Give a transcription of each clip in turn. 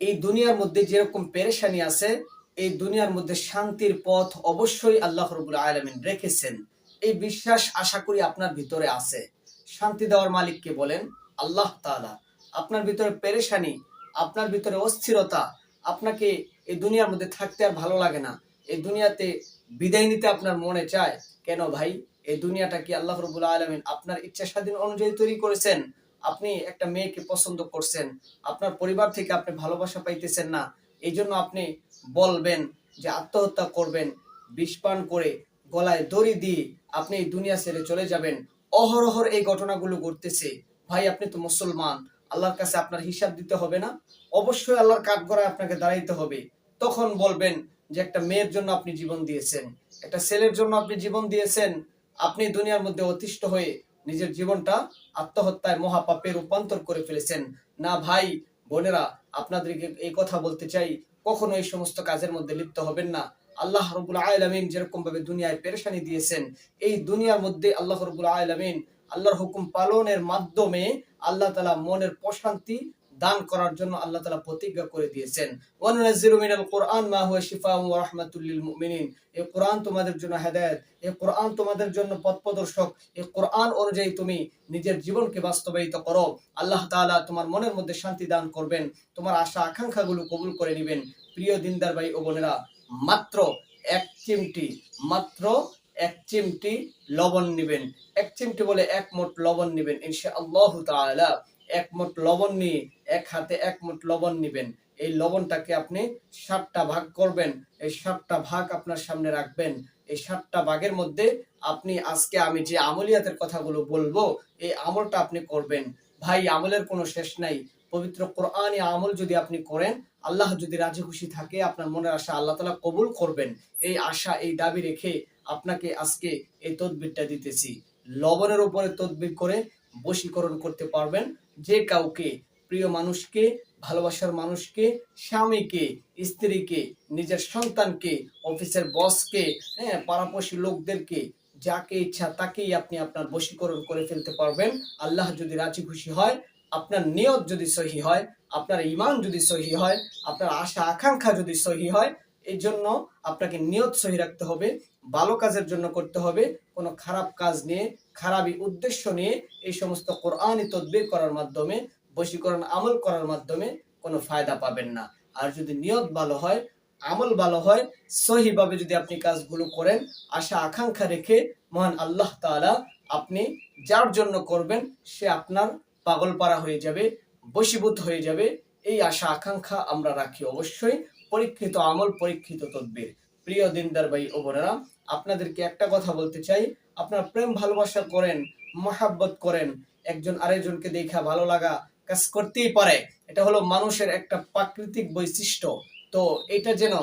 এই দুনিয়ার মধ্যে যেরকম পেরেশানি আছে, এই দুনিয়ার মধ্যে শান্তির পথ অবশ্যই আল্লাহ রবুল আলমিন রেখেছেন। এই বিশ্বাস আশা করি আপনার ভিতরে আছে। শান্তি দেওয়ার মালিককে বলেন? আল্লাহ তাআলা। আপনার ভিতরে পেরেশানি, আপনার ভিতরে অস্থিরতা, আপনাকে এই দুনিয়ার মধ্যে থাকতে আর ভালো লাগে না। এই দুনিয়াতে বিদায় নিতে আপনার মনে চায়? কেন ভাই? এই দুনিয়াটা কি আল্লাহ রবুল আলমিন আপনার ইচ্ছা স্বাধীন অনুযায়ী তৈরি করেছেন? আপনি একটা মেয়েকে পছন্দ করছেন, আপনার পরিবার থেকে আপনি ভালোবাসা পাইতেছেন না, এই জন্য আপনি বলবেন যে আত্মহত্যা করবেন, বিষ করে গলায় দড়ি দিয়ে আপনি এই দুনিয়া ছেড়ে চলে যাবেন। অহরহর এই ঘটনাগুলো ঘটতেছে। ভাই, আপনি তো মুসলমান, আল্লাহর কাছে আপনার হিসাব দিতে হবে না? অবশ্যই আল্লাহর কাঠগড়ায় আপনাকে দাঁড়াইতে হবে। তখন বলবেন যে একটা মেয়ের জন্য আপনি জীবন দিয়েছেন, একটা ছেলের জন্য আপনি জীবন দিয়েছেন, আপনি দুনিয়ার মধ্যে অতিষ্ঠ হয়ে নিজের জীবনটা আত্মহত্যায় মহাপাপে রূপান্তর করে ফেলেছেন। না ভাই, বোনেরা, আপনাদেরকে এই কথা বলতে চাই, কখনো এই সমস্ত কাজের মধ্যে লিপ্ত হবেন না। আল্লাহ রবুল আলমিন যেরকম ভাবে দুনিয়ায় পেরেশানি দিয়েছেন, এই দুনিয়ার মধ্যে আল্লাহ রবুল আলমিন আল্লাহর হুকুম পালনের মাধ্যমে আল্লাহ তালা মনের প্রশান্তি দান করার জন্য আল্লাহ তালা প্রতিজ্ঞা করে দিয়েছেন। কুরআন তোমাদের জন্য কোরআন তোমাদের জন্য পথপ্রদর্শক এই কোরআন অনুযায়ী তুমি নিজের জীবনকে বাস্তবায়িত করো। আল্লাহ তোমার মনের মধ্যে শান্তি দান করবেন, তোমার আশা আকাঙ্ক্ষাগুলো কবুল করে নেবেন। প্রিয় দিনদার ভাই ও বোনেরা, মাত্র এক চিমটি, মাত্র এক চিমটি লবণ নেবেন। এক চিমটি বলে এক মোট লবণ নেবেন, ইনশাআল্লাহ তাআলা। এক লবণ নিয়ে, এক হাতে এক মোট লবণ নেবেন। এই লবণটাকে আপনি সাতটা ভাগ করবেন, এই সাতটা ভাগ আপনার সামনে রাখবেন। এই সাতটা ভাগের মধ্যে আপনি আজকে আমি যে আমলিয়াতের কথাগুলো বলব, এই আমলটা আপনি করবেন। ভাই, আমলের কোনো শেষ নাই। পবিত্র কোরআনে আমল যদি আপনি করেন, আল্লাহ যদি রাজি খুশি থাকে, আপনার মনের আশা আল্লাহ তালা কবুল করবেন। এই আশা, এই দাবি রেখে আপনাকে আজকে এই তদবিরটা দিতেছি। লবণের উপরে তদবির করে বশীকরণ করতে পারবেন। যে কাউকে প্রিয় মানুষকে, ভালোবাসার মানুষকে, স্বামীকে, স্ত্রীকে, নিজের সন্তানকে, অফিসের বসকে হ্যাঁ পাড়াপড়শি লোকদেরকে, যাকে ইচ্ছা তাকেই আপনি আপনার বশীকরণ করে ফেলতে পারবেন। আল্লাহ যদি রাজি খুশি হয়, আপনার নিয়ত যদি সহি হয়, আপনার ইমান যদি সহি হয়, আপনার আশা আকাঙ্ক্ষা যদি সহি হয় এই জন্য আপনাকে নিয়ত সহি রাখতে হবে। ভালো কাজের জন্য করতে হবে, কোনো খারাপ কাজ নিয়ে, খারাপই উদ্দেশ্য নিয়ে এই সমস্ত কোরআনই তদবির করার মাধ্যমে, বশীকরণ আমল করার মাধ্যমে কোনো ফায়দা পাবেন না। আর যদি নিয়ত ভালো হয়, আমল ভালো হয়, সহিভাবে যদি আপনি কাজগুলো করেন, আশা, আকাঙ্ক্ষা রেখে মহান আল্লাহ তাআলা আপনি যার জন্য করবেন, সে আপনার পাগল পাড়া হয়ে যাবে, বশীভূত হয়ে যাবে। এই আশা, আকাঙ্ক্ষা আমরা রাখি অবশ্যই। পরীক্ষিত আমল, পরীক্ষিত তদ্বির। প্রিয় দিনদার ভাই ও বোনেরা আপনাদেরকে একটা কথা বলতে চাই। আপনার প্রেম ভালোবাসা করেন, মহাব্বত করেন, একজন আরেকজনকে দেখা ভালো লাগা কাজ করতেই পারে। এটা হলো মানুষের একটা প্রাকৃতিক বৈশিষ্ট্য। তো এটা যেন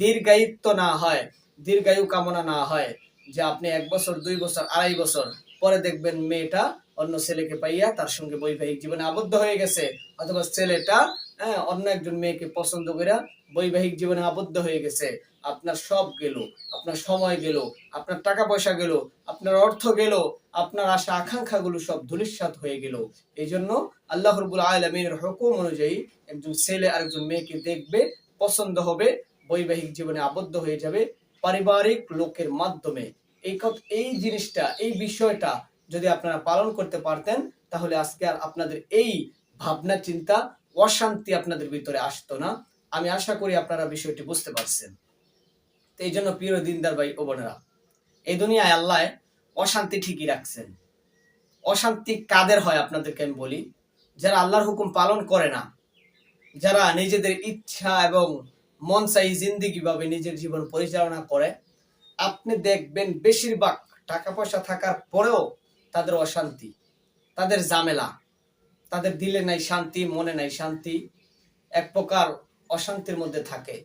দীর্ঘায়িত্ব না হয়, দীর্ঘায়ু কামনা না হয়, যে আপনি এক বছর, দুই বছর, আড়াই বছর, পরে দেখবেন মেয়েটা অন্য ছেলেকে পাইয়া তার সঙ্গে বৈবাহিক জীবনে আবদ্ধ হয়ে গেছে, অথবা ছেলেটা হ্যাঁ অন্য একজন মেয়েকে পছন্দ করে বৈবাহিক জীবনে আবদ্ধ হয়ে গেছে। আপনার সব গেল, আপনার সময় গেল, আপনার টাকা পয়সা গেল, আপনার অর্থ গেল, আপনার আশা আকাঙ্ক্ষা গুলো সব ধুলিস্বাত হয়ে গেল। এই জন্য আল্লাহ রবুল আলমিনের হুকুম অনুযায়ী একজন ছেলে আরেকজন মেয়েকে দেখবে, পছন্দ হবে, বৈবাহিক জীবনে আবদ্ধ হয়ে যাবে পারিবারিক লোকের মাধ্যমে। এই এই জিনিসটা, এই বিষয়টা যদি আপনারা পালন করতে পারতেন, তাহলে আজকে আর আপনাদের এই ভাবনা, চিন্তা, অশান্তি আপনাদের ভিতরে আসতো না। আমি আশা করি আপনারা বিষয়টি বুঝতে পারছেন। তো এই জন্য প্রিয় দিনদার ভাই ও বোনেরা, এই দুনিয়ায় আল্লাহ অশান্তি ঠিকই রাখছেন। অশান্তি কাদের হয় আপনাদেরকে আমি বলি, যারা আল্লাহর হুকুম পালন করে না, যারা নিজেদের ইচ্ছা এবং মন চাই জিন্দিগি ভাবে নিজের জীবন পরিচালনা করে, আপনি দেখবেন বেশিরভাগ টাকা পয়সা থাকার পরেও তাদের অশান্তি, তাদের ঝামেলা, তাদের দিলে নাই শান্তি, মনে নাই শান্তি, এক প্রকার অশান্তির মধ্যে থাকে।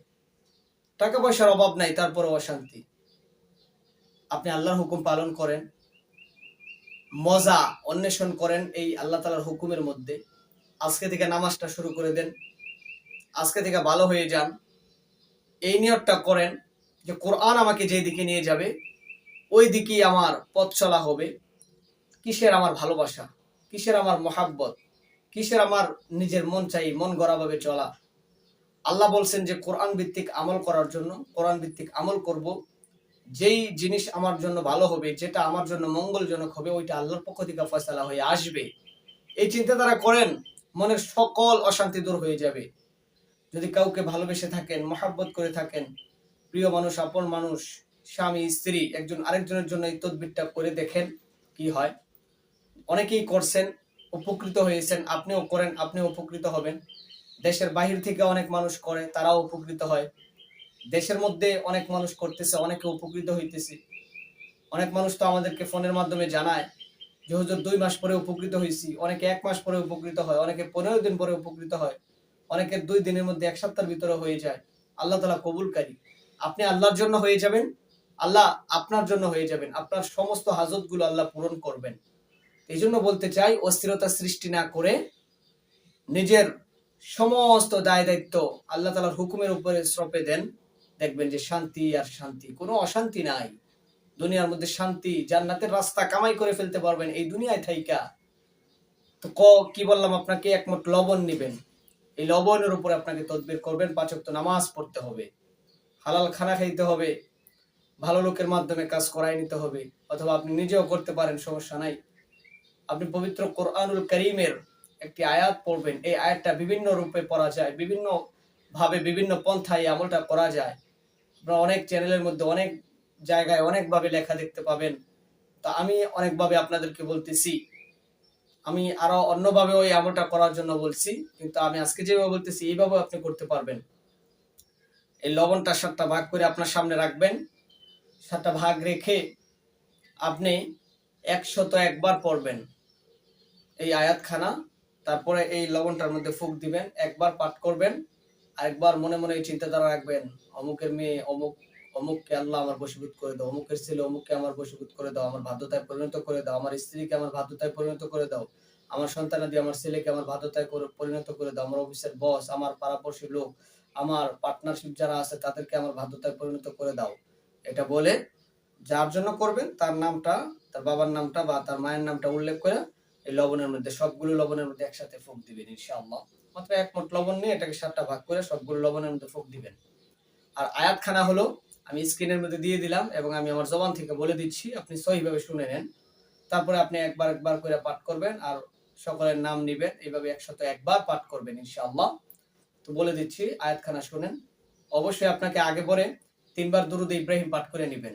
টাকা পয়সার অভাব নাই তারপরে অশান্তি। আপনি আল্লাহর হুকুম পালন করেন, মজা অন্বেষণ করেন এই আল্লাহ তালার হুকুমের মধ্যে। আজকে থেকে নামাজটা শুরু করে দেন, আজকে থেকে ভালো হয়ে যান। এই নিয়তটা করেন যে কোরআন আমাকে যে দিকে নিয়ে যাবে, ওই দিকেই আমার পথ চলা হবে। কিসের আমার ভালোবাসা? কিসের আমার মহাব্বত? কিসের আমার নিজের মন চাই, মন গড়াভাবে চলা? আল্লাহ বলছেন যে কোরআন ভিত্তিক আমল করার জন্য, কোরআন ভিত্তিক আমল করব। যেই জিনিস আমার জন্য ভালো হবে, যেটা আমার জন্য মঙ্গলজনক হবে, ওইটা আল্লাহর পক্ষ থেকে ফয়সালা হয়ে আসবে। এই চিন্তাধারা করেন, মনের সকল অশান্তি দূর হয়ে যাবে। যদি কাউকে ভালোবেসে থাকেন, মহাব্বত করে থাকেন, প্রিয় মানুষ, আপন মানুষ, স্বামী, স্ত্রী, একজন আরেকজনের জন্য এই তদবিরটা করে দেখেন কি হয়। অনেকেই করছেন, উপকৃত হয়েছেন, আপনিও করেন, আপনিও উপকৃত হবেন। দেশের বাহির থেকে অনেক মানুষ করে, তারাও উপকৃত হয়। দেশের মধ্যে অনেক মানুষ করতেছে, অনেকে উপকৃত হইতেছে। অনেক মানুষ তো আমাদেরকে ফোনের মাধ্যমে জানায় যে, হুজুর, দুই মাস পরে উপকৃত হয়েছি অনেকে এক মাস পরে উপকৃত হয়, অনেকে পনেরো দিন পরে উপকৃত হয়। অনেকের দুই দিনের মধ্যে এক সপ্তাহের ভিতরে হয়ে যায়। আল্লাহ তালা কবুলকারী। আপনি আল্লাহর জন্য হয়ে যাবেন, আল্লাহ আপনার জন্য হয়ে যাবেন। আপনার সমস্ত হাজতগুলো আল্লাহ পূরণ করবেন। এই জন্য বলতে চাই, অস্থিরতা সৃষ্টি না করে নিজের সমস্ত দায় দায়িত্ব আল্লাহ তালার হুকুমের উপরে শ্রপে দেন, দেখবেন যে শান্তি আর শান্তি, কোনো অশান্তি নাই। দুনিয়ার মধ্যে শান্তি, জান্নাতের রাস্তা কামাই করে ফেলতে পারবেন এই দুনিয়ায় থাইকা। তো ক, কি বললাম আপনাকে? একমত, লবণ নিবেন। এই লবণের উপরে আপনাকে তদবির করবেন, পাঁচক তো নামাজ পড়তে হবে। হালাল খানা খাইতে হবে। ভালো লোকের মাধ্যমে কাজ করাই নিতে হবে। অথবা আপনি নিজেও করতে পারেন, সমস্যা নাই। আপনি পবিত্র কোরআনুল করিমের একটি আয়াত পড়বেন। এই আয়াতটা বিভিন্ন রূপে পড়া যায়, বিভিন্ন ভাবে বিভিন্ন পন্থায় আমলটা করা যায়। আপনারা অনেক চ্যানেলের মধ্যে, অনেক জায়গায় অনেকভাবে লেখা দেখতে পাবেন। তা আমি অনেকভাবে আপনাদেরকে বলতেছি, আমি আরও অন্যভাবে ওই আমলটা করার জন্য বলছি, কিন্তু আমি আজকে যেভাবে বলতেছি, এইভাবে আপনি করতে পারবেন। এই লবণটা সাতটা ভাগ করে আপনার সামনে রাখবেন। সাতটা ভাগ রেখে আপনি একশত একবার পড়বেন। এই আয়াতখানা তারপরে এই লবণটার মধ্যে ফুক দিবেন, একবার পাঠ করবেন, আরেকবার মনে মনে এই চিন্তাধারা রাখবেন, অমুকের মেয়ে, অমুক, অমুককে আল্লাহ আমার বশীভূত করে দাও, অমুকের ছেলে, অমুককে আমার বশীভূত করে দাও, আমার বাধ্যতায় পরিণত করে দাও, আমার স্ত্রীকে আমার বাধ্যতায় পরিণত করে দাও, আমার সন্তানাদি আমার ছেলেকে আমার বাধ্যতায় পরিণত করে দাও, আমার অফিসের বস আমার পাড়াপড়শি লোক, আমার পার্টনারশিপ যারা আছে তাদেরকে আমার বাধ্যতায় পরিণত করে দাও। এটা বলে যার জন্য করবেন, তার নামটা, তার বাবার নামটা বা তার মায়ের নামটা উল্লেখ করে এই লবণের মধ্যে সবগুলো লবণের মধ্যে একসাথে ফুক দিবেন, ইনশাআল্লাহ। মাত্র এক মোট লবণ নিয়ে এটাকে সাতটা ভাগ করে সবগুলো লবণের মধ্যে ফুক দিবেন। আর আয়াতখানা হলো, আমি স্ক্রিনের মধ্যে দিয়ে দিলাম এবং আমি আমার জবান থেকে বলে দিচ্ছি, আপনি সহিভাবে শুনে নেন। তারপরে আপনি একবার একবার করে পাঠ করবেন আর সকলের নাম নিবেন, এইভাবে একশত একবার পাঠ করবেন, ইনশাআল্লাহ। তো বলে দিচ্ছি, আয়াতখানা শুনেন। অবশ্যই আপনাকে আগে পরে তিনবার দুরুদ ইব্রাহিম পাঠ করে নেবেন।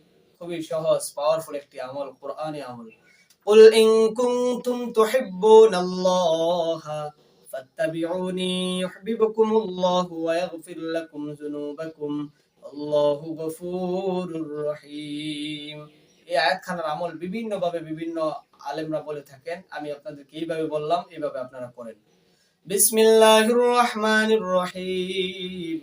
খুবই সহজ পাওয়ারফুল একটি আমল কোরআনি আমল قل إن كنتم تحبون الله فاتبعوني يحببكم الله ويغفر لكم ذنوبكم الله غفور رحيم এই আয়াতখানার আমল বিভিন্ন ভাবে বিভিন্ন আলেমরা বলে থাকেন আমি আপনাদেরকে এইভাবে বললাম এইভাবে আপনারা করেন বিসমিল্লাহির রহমানির রহিম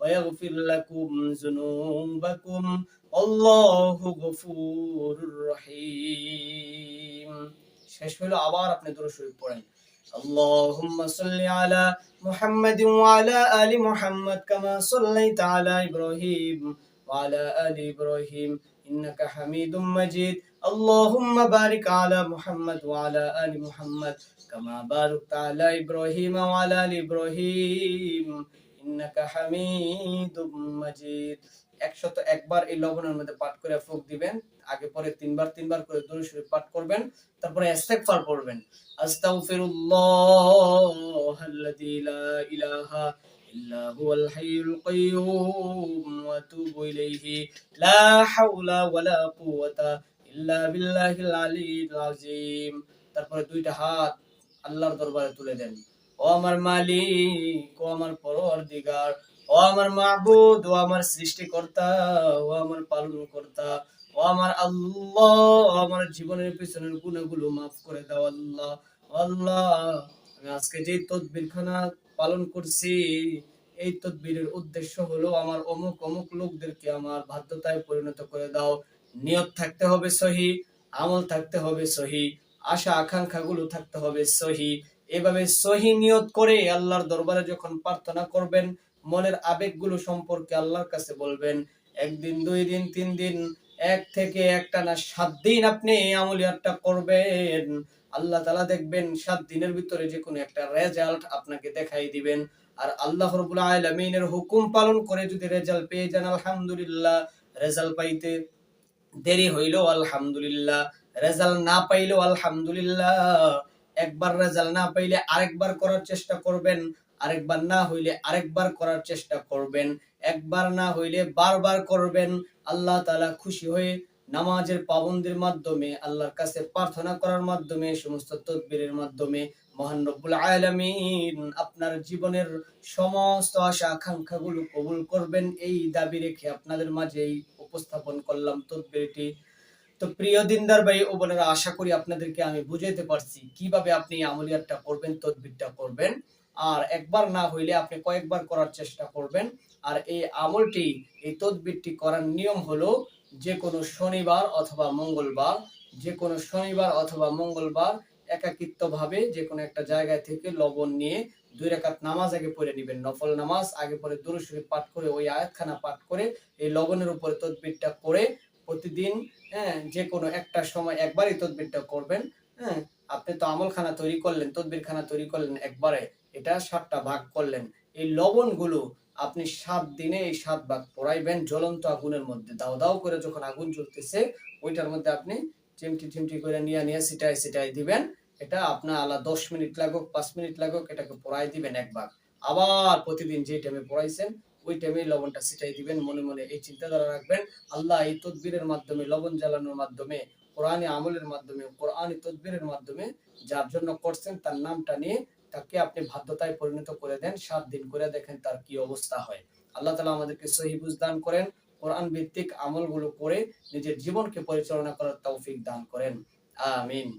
ويغفر لكم ذنوبكم الله غفور رحيم শেষ হলো আবার আপনি দূর শরীফ পড়েন اللهم صل على محمد وعلى آل محمد كما صليت على إبراهيم وعلى آل إبراهيم إنك حميد مجيد اللهم بارك على محمد وعلى آل محمد كما باركت على إبراهيم وعلى آل إبراهيم একশত একবার এই লবণের মধ্যে পাঠ করে ফুক দিবেন। আগে পরে তিনবার তিনবার করে দূরে পাঠ করবেন। তারপরে ইলাহা ইল্লা হুয়াল হাইয়ুল ওয়া তুবু ইলাইহি। লা হাওলা ওয়ালা কুওয়াতা ইল্লা বিল্লাহিল আলিয়্যিল আযীম। তারপরে দুইটা হাত আল্লাহর দরবারে তুলে দেন। ও আমার মালিক, ও আমার পরওয়ারদিগার, ও আমার মাবুদ, ও আমার সৃষ্টিকর্তা, ও আমার পালনকর্তা, ও আমার আল্লাহ আমার জীবনের পিছনের গুণাগুলো মাফ করে দাও আল্লাহ আল্লাহ, আমি আজকে যে তদবিরখানা পালন করছি, এই তদবিরের উদ্দেশ্য হলো আমার অমুক অমুক লোকদেরকে আমার বাধ্যতায় পরিণত করে দাও। নিয়ত থাকতে হবে সহি, আমল থাকতে হবে সহি আশা আকাঙ্ক্ষা গুলো থাকতে হবে সহি। এভাবে সহি নিয়ত করে আল্লাহর দরবারে যখন প্রার্থনা করবেন, মনের আবেগগুলো সম্পর্কে আল্লাহর কাছে বলবেন, একদিন, দুই দিন, তিন দিন, এক থেকে একটা না, সাত দিন আপনি এই আমলিয়াতটা করবেন। আল্লাহ তালা দেখবেন সাত দিনের ভিতরে যে কোনো একটা রেজাল্ট আপনাকে দেখাই দিবেন। আর আল্লাহ রবুল আলমিনের হুকুম পালন করে যদি রেজাল্ট পেয়ে যান, আলহামদুলিল্লাহ। রেজাল্ট পাইতে দেরি হইলেও আলহামদুলিল্লাহ। রেজাল্ট না পাইলেও আলহামদুলিল্লাহ। একবার রেজাল্ট না পাইলে আরেকবার করার চেষ্টা করবেন, আরেকবার না হইলে আরেকবার করার চেষ্টা করবেন, একবার না হইলে বারবার করবেন। আল্লাহ তাআলা খুশি হয়ে নামাজের পাবন্দির মাধ্যমে, আল্লাহর কাছে প্রার্থনা করার মাধ্যমে, সমস্ত তদবিরের মাধ্যমে, মহান রব্বুল আলামিন আপনার জীবনের সমস্ত আশা, আকাঙ্ক্ষাগুলো কবুল করবেন। এই দাবি রেখে আপনাদের মাঝেই উপস্থাপন করলাম তদবিরটি। তো প্রিয় দিনদার ভাই ও বোনেরা, আশা করি আপনাদেরকে আমি বুঝাইতে পারছি কীভাবে আপনি আমলিয়াতটা করবেন, তদবিরটা করবেন। আর একবার না হইলে আপনি কয়েকবার করার চেষ্টা করবেন। আর এই আমলটি, এই তদবিরটি করার নিয়ম হলো যে কোনো শনিবার অথবা মঙ্গলবার যে কোনো শনিবার অথবা মঙ্গলবার একাকিত্ব ভাবে যে কোনো একটা জায়গায় থেকে লবণ নিয়ে দুই রাকাত নামাজ আগে পড়ে নেবেন। নফল নামাজ আগে পরে শরীফ পাঠ করে, ওই আয়াতখানা পাঠ করে, এই লবণের উপরে তদবিরটা করে প্রতিদিন হ্যাঁ যে কোনো একটা সময় একবারই তদবিরটা করবেন হ্যাঁ। আপনি তো আমলখানা তৈরি করলেন, তদবিরখানা তৈরি করলেন একবারে, এটা সাতটা ভাগ করলেন। এই লবণগুলো আপনি সাত দিনে এই সাত ভাগ পড়াইবেন, জ্বলন্ত আগুনের মধ্যে, দাও দাও করে যখন আগুন জ্বলতেছে, ওইটার মধ্যে আপনি চিমটি চিমটি করে নিয়ে নিয়ে সিটাই সিটাই দিবেন। এটা আপনার আলা দশ মিনিট লাগুক, পাঁচ মিনিট লাগুক, এটাকে পড়াই দিবেন এক ভাগ। আবার প্রতিদিন যে টাইমে পড়াইছেন ওই টাইমে লবণটা ছিটাই দিবেন, মনে মনে এই চিন্তাধারা রাখবেন। আল্লাহ এই তদবিরের মাধ্যমে, লবণ জ্বালানোর মাধ্যমে, কোরআনে আমলের মাধ্যমে, কোরআনে তদবিরের মাধ্যমে যার জন্য করছেন তার নামটা নিয়ে তাকে আপনি বাধ্যতায় পরিণত করে দেন, সাত দিন করে দেখেন তার কি অবস্থা হয়। আল্লাহ তালা আমাদেরকে সহি দান করেন, কোরআন ভিত্তিক আমলগুলো করে নিজের জীবনকে পরিচালনা করার তৌফিক দান করেন। আমিন।